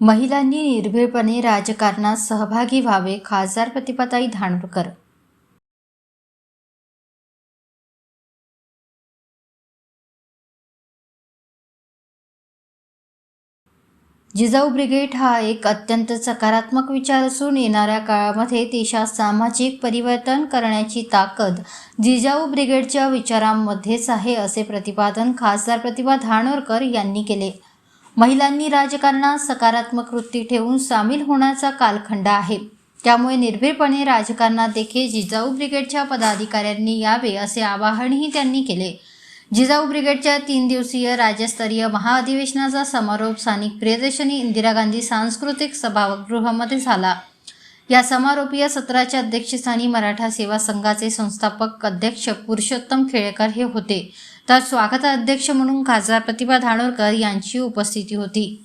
महिलांनी निर्भीडपणे राजकारणात सहभागी व्हावे खासदार प्रतिभाताई धानोरकर. जिजाऊ ब्रिगेड हा एक अत्यंत सकारात्मक विचार असून येणाऱ्या काळामध्ये देशात सामाजिक परिवर्तन करण्याची ताकद जिजाऊ ब्रिगेडच्या विचारांमध्येच आहे असे प्रतिपादन खासदार प्रतिभा धानोरकर यांनी केले. महिलांनी राजकारणात सकारात्मक वृत्ती ठेवून सामील होण्याचा कालखंड आहे. त्यामुळे निर्भीडपणे राजकारणात देखील जिजाऊ ब्रिगेडच्या पदाधिकाऱ्यांनी यावे असे आवाहनही त्यांनी केले. जिजाऊ ब्रिगेडच्या तीन दिवसीय राज्यस्तरीय महाअधिवेशनाचा समारोप स्थानिक प्रियदर्शनी इंदिरा गांधी सांस्कृतिक सभागृहामध्ये झाला. या समारोपीय सत्राच्या अध्यक्षस्थानी मराठा सेवा संघाचे संस्थापक अध्यक्ष पुरुषोत्तम खेळकर हे होते. तर स्वागताध्यक्ष म्हणून खासदार प्रतिभा धानोरकर यांची उपस्थिती होती.